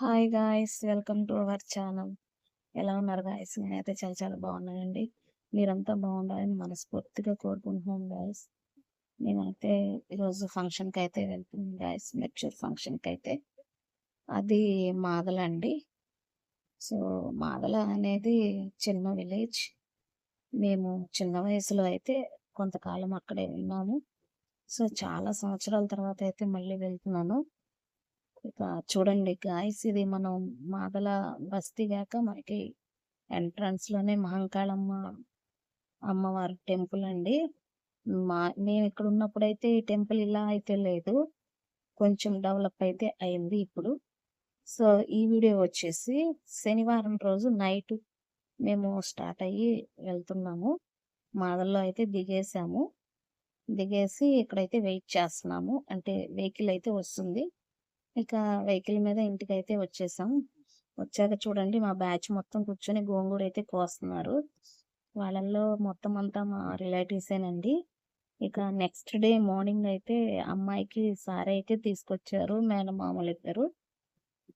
Hi guys welcome to our channel ఎలా ఉన్నారు guys నేనైతే చాలా చాలా బాగున్నానండి. మీరంతా బాగుండాలని మనస్ఫూర్తిగా కోరుకుంటున్నాను గాయస్ నేనైతే ఈరోజు ఫంక్షన్కి అయితే వెళ్తున్నాను గాయస్ మెచ్యూర్ ఫంక్షన్కి అయితే. అది మాదల అండి. సో మాదల అనేది చిన్న విలేజ్ మేము చిన్న వయసులో అయితే కొంతకాలం అక్కడే ఉన్నాము. సో చాలా సంవత్సరాల తర్వాత అయితే మళ్ళీ వెళ్తున్నాను. ఇక చూడండి గాయస్ ఇది మనం మాదల బస్తీ కాక మనకి ఎంట్రన్స్లోనే మహంకాళమ్మ అమ్మవారి టెంపుల్ అండి. మా మేము ఇక్కడ ఉన్నప్పుడైతే ఈ టెంపుల్ ఇలా అయితే లేదు. కొంచెం డెవలప్ అయితే అయింది ఇప్పుడు. సో ఈ వీడియో వచ్చేసి శనివారం రోజు నైట్ మేము స్టార్ట్ అయ్యి వెళ్తున్నాము. మాదల్లో అయితే దిగేసాము. దిగేసి ఇక్కడైతే వెయిట్ చేస్తున్నాము. అంటే వెహికల్ అయితే వస్తుంది. ఇక వెహికల్ మీద ఇంటికి అయితే వచ్చేసాం. వచ్చాక చూడండి మా బ్యాచ్ మొత్తం కూర్చొని గోంగూర అయితే కోస్తున్నారు. వాళ్ళల్లో మొత్తం అంతా మా రిలేటివ్సేనండి ఇక నెక్స్ట్ డే మార్నింగ్ అయితే అమ్మాయికి సారీ అయితే తీసుకొచ్చారు మేనమామలు ఇద్దరు.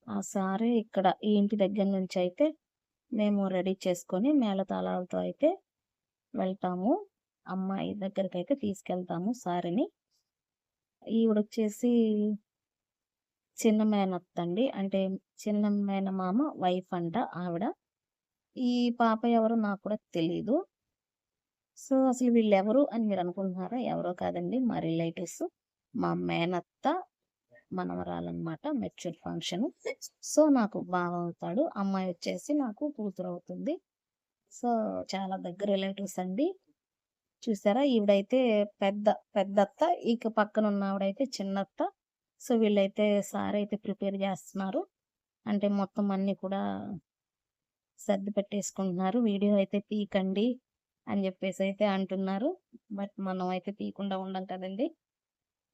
ఆ సారీ ఇక్కడ ఈ ఇంటి దగ్గర నుంచి అయితే మేము రెడీ చేసుకొని మేళతాళాలతో అయితే వెళ్తాము. అమ్మాయి దగ్గరికి అయితే తీసుకెళ్తాము సారీని. ఈవిడ వచ్చేసి చిన్న మేనత్త అండి అంటే చిన్న మేనమామ వైఫ్ అంట ఆవిడ. ఈ పాప ఎవరో నాకు కూడా తెలియదు సో అసలు వీళ్ళు ఎవరు అని మీరు అనుకుంటున్నారా? ఎవరో కాదండి. మా రిలేటివ్స్ మా మేనత్త మనవరాలన్నమాట మెచ్యూర్ ఫంక్షన్. సో నాకు బావ అవుతాడు. అమ్మాయి వచ్చేసి నాకు కూతురు అవుతుంది. సో చాలా దగ్గర రిలేటివ్స్ అండి. చూసారా? ఈవిడైతే పెద్ద పెద్దత్త. ఇక పక్కన ఉన్న ఆవిడైతే చిన్నత్త. సో వీళ్ళైతే సార్ అయితే ప్రిపేర్ చేస్తున్నారు. అంటే మొత్తం అన్ని కూడా సర్ది పెట్టేసుకుంటున్నారు. వీడియో అయితే తీకండి అని చెప్పేసి అయితే అంటున్నారు. బట్ మనం అయితే తీయకుండా ఉండం కదండి.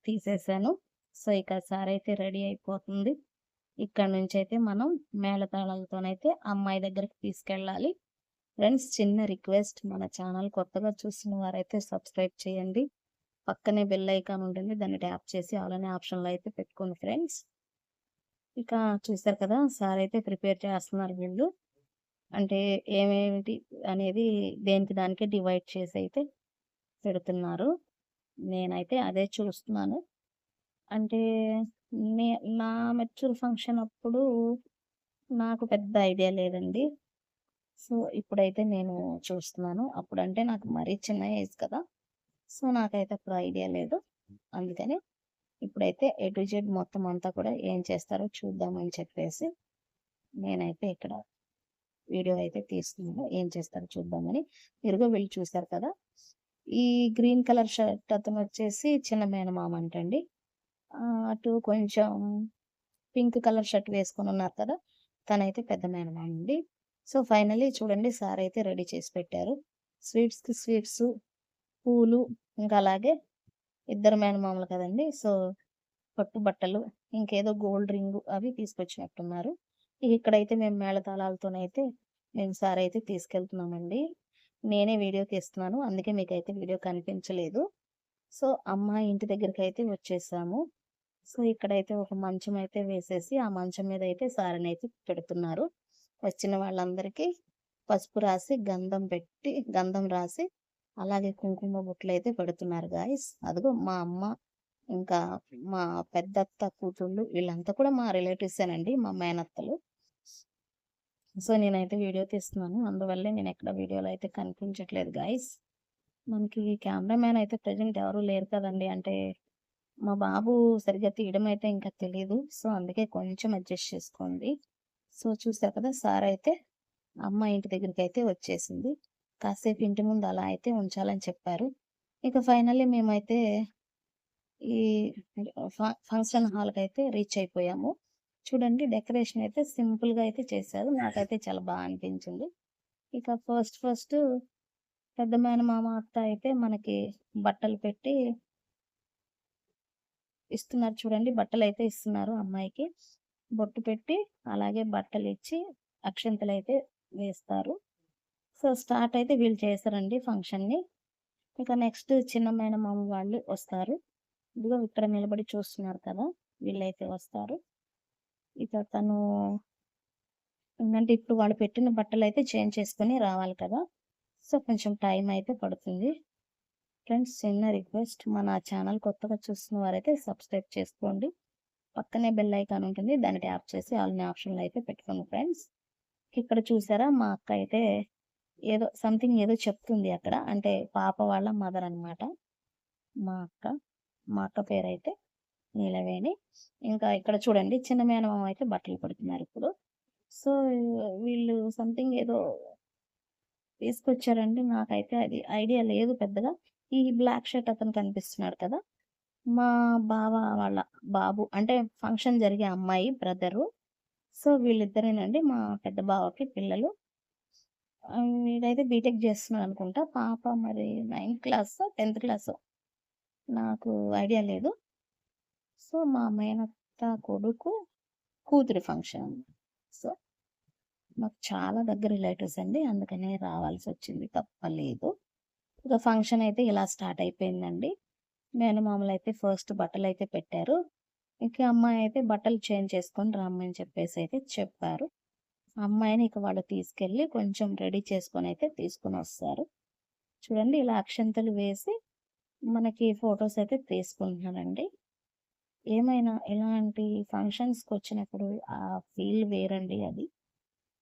తీసేసాను. సో ఇక సార్ అయితే రెడీ అయిపోతుంది. ఇక్కడ నుంచి అయితే మనం మేళతాళాలతోనైతే అమ్మాయి దగ్గరికి తీసుకెళ్ళాలి. ఫ్రెండ్స్ చిన్న రిక్వెస్ట్ మన ఛానల్ కొత్తగా చూసిన వారైతే సబ్స్క్రైబ్ చేయండి. పక్కనే బెల్ ఐకాన్ ఉంటుంది. దాన్ని ట్యాప్ చేసి ఆల్ అనే ఆప్షన్లో అయితే పెట్టుకోండి ఫ్రెండ్స్ ఇక చూసారు కదా సార్ అయితే ప్రిపేర్ చేస్తున్నారు వీళ్ళు. అంటే ఏమేమిటి అనేది దేనికి దానికే డివైడ్ చేసి అయితే పెడుతున్నారు. నేనైతే అదే చూస్తున్నాను. అంటే నే నా మెచ్యూర్ ఫంక్షన్ అప్పుడు నాకు పెద్ద ఐడియా లేదండి. సో ఇప్పుడైతే నేను చూస్తున్నాను. అప్పుడంటే నాకు మరీ చిన్న ఏజ్ కదా. సో నాకైతే అప్పుడు ఐడియా లేదు. అందుకని ఇప్పుడైతే ఏ టు జెడ్ మొత్తం అంతా కూడా ఏం చేస్తారో చూద్దామని చెప్పేసి నేనైతే ఇక్కడ వీడియో అయితే తీస్తున్నాను. ఏం చేస్తారో చూద్దామని మీరుగా వెళ్ళి చూశారు కదా ఈ గ్రీన్ కలర్ షర్ట్ అతను వచ్చేసి చిన్న మేనమామ అంటండి. అటు కొంచెం పింక్ కలర్ షర్ట్ వేసుకొని ఉన్నారు కదా తనైతే పెద్ద మేనమామ అండి. సో ఫైనలీ చూడండి సార్ అయితే రెడీ చేసి పెట్టారు. స్వీట్స్కి స్వీట్స్ పూలు ఇంకా అలాగే ఇద్దరు మేనమామలు కదండి. సో పట్టు బట్టలు ఇంకేదో గోల్డ్ రింగ్ అవి తీసుకొచ్చినట్టున్నారు. ఇక్కడైతే మేము మేళతాళాలతోనైతే మేము సార్ అయితే తీసుకెళ్తున్నామండి. నేనే వీడియో తీస్తున్నాను. అందుకే మీకైతే వీడియో కనిపించలేదు. సో అమ్మాయి ఇంటి దగ్గరికి అయితే వచ్చేసాము. సో ఇక్కడైతే ఒక మంచం అయితే వేసేసి ఆ మంచం మీద అయితే సారని అయితే పెడుతున్నారు. వచ్చిన వాళ్ళందరికీ పసుపు రాసి గంధం పెట్టి గంధం రాసి అలాగే కుంకుమ బుట్టలు అయితే పెడుతున్నారు గాయస్ అదిగో మా అమ్మ ఇంకా మా పెద్దత్త కూతుళ్ళు వీళ్ళంతా కూడా మా రిలేటివ్సేనండి మా మేనత్తలు. సో నేనైతే వీడియో తీస్తున్నాను. అందువల్లే నేను ఎక్కడ వీడియోలో అయితే కనిపించట్లేదు గాయస్ మనకి కెమెరామ్యాన్ అయితే ప్రజెంట్ ఎవరు లేరు కదండి. అంటే మా బాబు సరిగ్గా తీయడం అయితే ఇంకా తెలియదు సో అందుకే కొంచెం అడ్జస్ట్ చేసుకోండి. సో చూసారు కదా సార్ అయితే అమ్మ ఇంటి దగ్గరికి అయితే వచ్చేసింది. కాసేపు ఇంటి ముందు అలా అయితే ఉంచాలని చెప్పారు. ఇక ఫైనల్లీ మేమైతే ఈ ఫంక్షన్ హాల్కి అయితే రీచ్ అయిపోయాము. చూడండి డెకరేషన్ అయితే సింపుల్గా అయితే చేశారు. నాకైతే చాలా బాగా అనిపించింది. ఇక ఫస్ట్ ఫస్ట్ పెద్ద మేనమామ అత్త అయితే మనకి బట్టలు పెట్టి ఇస్తున్నారు చూడండి. బట్టలు అయితే ఇస్తున్నారు అమ్మాయికి. బొట్టు పెట్టి అలాగే బట్టలు ఇచ్చి అక్షంతలు అయితే వేస్తారు. సో స్టార్ట్ అయితే వీళ్ళు చేస్తారండి ఫంక్షన్ని ఇక నెక్స్ట్ చిన్న మేనమామ వాళ్ళు వస్తారు ఇదిగో ఇక్కడ నిలబడి చూస్తున్నారు కదా వీళ్ళైతే వస్తారు ఇక తను ఏంటంటే ఇప్పుడు వాళ్ళు పెట్టిన బట్టలు అయితే చేంజ్ చేసుకొని రావాలి కదా! సో, కొంచెం టైం అయితే పడుతుంది. ఫ్రెండ్స్ చిన్న రిక్వెస్ట్ మన ఛానల్ కొత్తగా చూస్తున్న వారైతే సబ్స్క్రైబ్ చేసుకోండి. పక్కనే బెల్ ఐకాన్ ఉంటుంది. దాన్ని ట్యాప్ చేసి ఆల్ని ఆప్షన్లు అయితే పెట్టుకోండి ఫ్రెండ్స్. ఇక్కడ చూసారా మా అక్క అయితే ఏదో సంథింగ్ ఏదో చెప్తుంది అక్కడ. అంటే పాప వాళ్ళ మదర్ అన్నమాట. మా అక్క. మా అక్క పేరైతే నీలవేణి. ఇంకా ఇక్కడ చూడండి చిన్న మేనమామ అయితే బట్టలు పడుతున్నారు ఇప్పుడు. సో, వీళ్ళు సంథింగ్ ఏదో తీసుకొచ్చారండి. నాకైతే అది ఐడియా లేదు పెద్దగా. ఈ బ్లాక్ షర్ట్ అతను కనిపిస్తున్నాడు కదా! మా బావ వాళ్ళ బాబు అంటే ఫంక్షన్ జరిగే అమ్మాయి బ్రదరు. సో, వీళ్ళిద్దరేనండి మా పెద్ద బావకి పిల్లలు. వీడైతే బీటెక్ చేస్తున్నాడనుకుంటా. పాప మరి నైన్త్ క్లాస్ టెన్త్ క్లాస్ నాకు ఐడియా లేదు. సో, మా మేనత్త కొడుకు కూతురి ఫంక్షన్. సో, మాకు చాలా దగ్గర రిలేటివ్స్ అండి. అందుకనే రావాల్సి వచ్చింది తప్పలేదు. ఇక ఫంక్షన్ అయితే ఇలా స్టార్ట్ అయిపోయిందండి. మేనమామలైతే ఫస్ట్ బట్టలు అయితే పెట్టారు. ఇక అమ్మాయి అయితే బట్టలు చేంజ్ చేసుకొని రమ్మని చెప్పేసి అయితే చెప్పారు. అమ్మాయిని ఇక వాళ్ళు తీసుకెళ్ళి కొంచెం రెడీ చేసుకొని అయితే తీసుకొని వస్తారు చూడండి ఇలా అక్షంతలు వేసి మనకి ఫోటోస్ అయితే తీసుకుంటున్నారండి. ఏమైనా ఇలాంటి ఫంక్షన్స్‌కొచ్చినప్పుడు ఆ ఫీల్ వేరండి అది.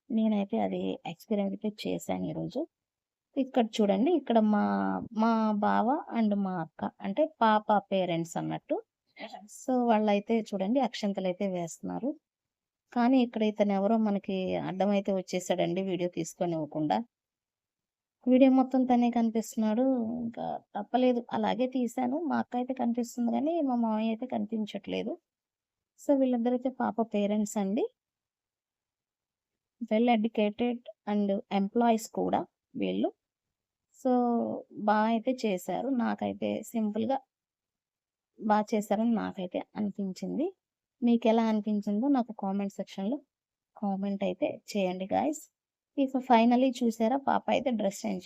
నేనైతే అది ఎక్స్‌పీరియన్స్ అయితే చేశాను ఈరోజు. ఇక్కడ చూడండి ఇక్కడ మా మా బావ అండ్ మా అక్క అంటే పాప పేరెంట్స్ అన్నట్టు. సో, వాళ్ళైతే చూడండి అక్షంతలు అయితే వేస్తున్నారు. కానీ ఇక్కడ ఎవరో మనకి అడ్డమైతే వచ్చేసాడండి వీడియో తీసుకొని ఇవ్వకుండా వీడియో మొత్తం తనే కనిపిస్తున్నాడు. ఇంకా తప్పలేదు. అలాగే తీశాను. మా అక్క అయితే కనిపిస్తుంది కానీ మా మామయ్య అయితే కనిపించట్లేదు. సో, వీళ్ళిద్దరైతే పాప పేరెంట్స్ అండి. వెల్ ఎడ్యుకేటెడ్ అండ్ ఎంప్లాయీస్ కూడా వీళ్ళు. సో, బాగా అయితే చేశారు. నాకైతే సింపుల్‌గా బాగా చేశారని నాకైతే అనిపించింది. మీకు ఎలా అనిపించిందో నాకు కామెంట్ సెక్షన్‌లో కామెంట్ అయితే చేయండి గాయ్స్. ఇక ఫైనలీ చూసారా పాప అయితే డ్రెస్ చేంజ్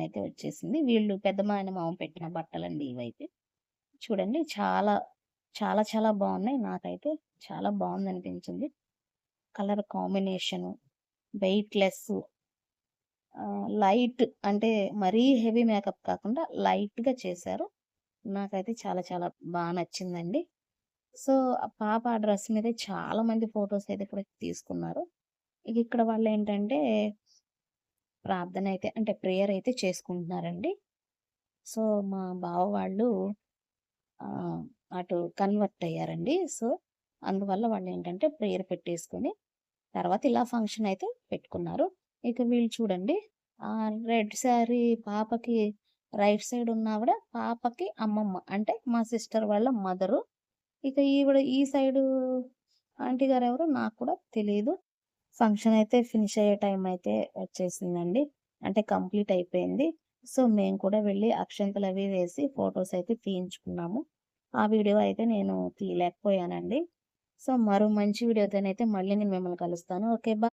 అయితే వచ్చేసింది. వీళ్ళు పెద్ద మామ పెట్టిన బట్టలండి ఇవైతే. చూడండి చాలా, చాలా చాలా బాగున్నాయి నాకైతే చాలా బాగుంది అనిపించింది కలర్ కాంబినేషను, వెయిట్లెస్ లైట్ అంటే మరీ హెవీ మేకప్ కాకుండా లైట్‌గా చేశారు. నాకైతే చాలా చాలా బాగా నచ్చిందండి. సో, ఆ పాప ఆ డ్రెస్ మీద చాలా మంది ఫోటోస్ అయితే కూడా తీసుకున్నారు. ఇక ఇక్కడ వాళ్ళు ఏంటంటే ప్రార్థన అయితే అంటే ప్రేయర్ అయితే చేసుకుంటున్నారండి. సో, మా బావ వాళ్ళు అటు కన్వర్ట్ అయ్యారండి. సో, అందువల్ల వాళ్ళు ఏంటంటే ప్రేయర్ పెట్టేసుకొని తర్వాత ఇలా ఫంక్షన్ అయితే పెట్టుకున్నారు. ఇక వీళ్ళు చూడండి ఆ రెడ్ శారీ పాపకి రైట్ సైడ్ ఉన్నావిడ పాపకి అమ్మమ్మ. అంటే మా సిస్టర్ వాళ్ళ మదరు. ఇక ఈవిడ ఈ సైడు ఆంటీ గారు ఎవరో నాకు కూడా తెలియదు ఫంక్షన్ అయితే ఫినిష్ అయ్యే టైం అయితే వచ్చేసిందండి. అంటే కంప్లీట్ అయిపోయింది. సో, మేము కూడా వెళ్ళి అక్షంతలు అవి వేసి ఫోటోస్ అయితే తీయించుకున్నాము. ఆ వీడియో అయితే నేను తీయలేకపోయానండి. సో, మరో మంచి వీడియోతోనైతే మళ్ళీ నేను మిమ్మల్ని కలుస్తాను. ఓకే. బా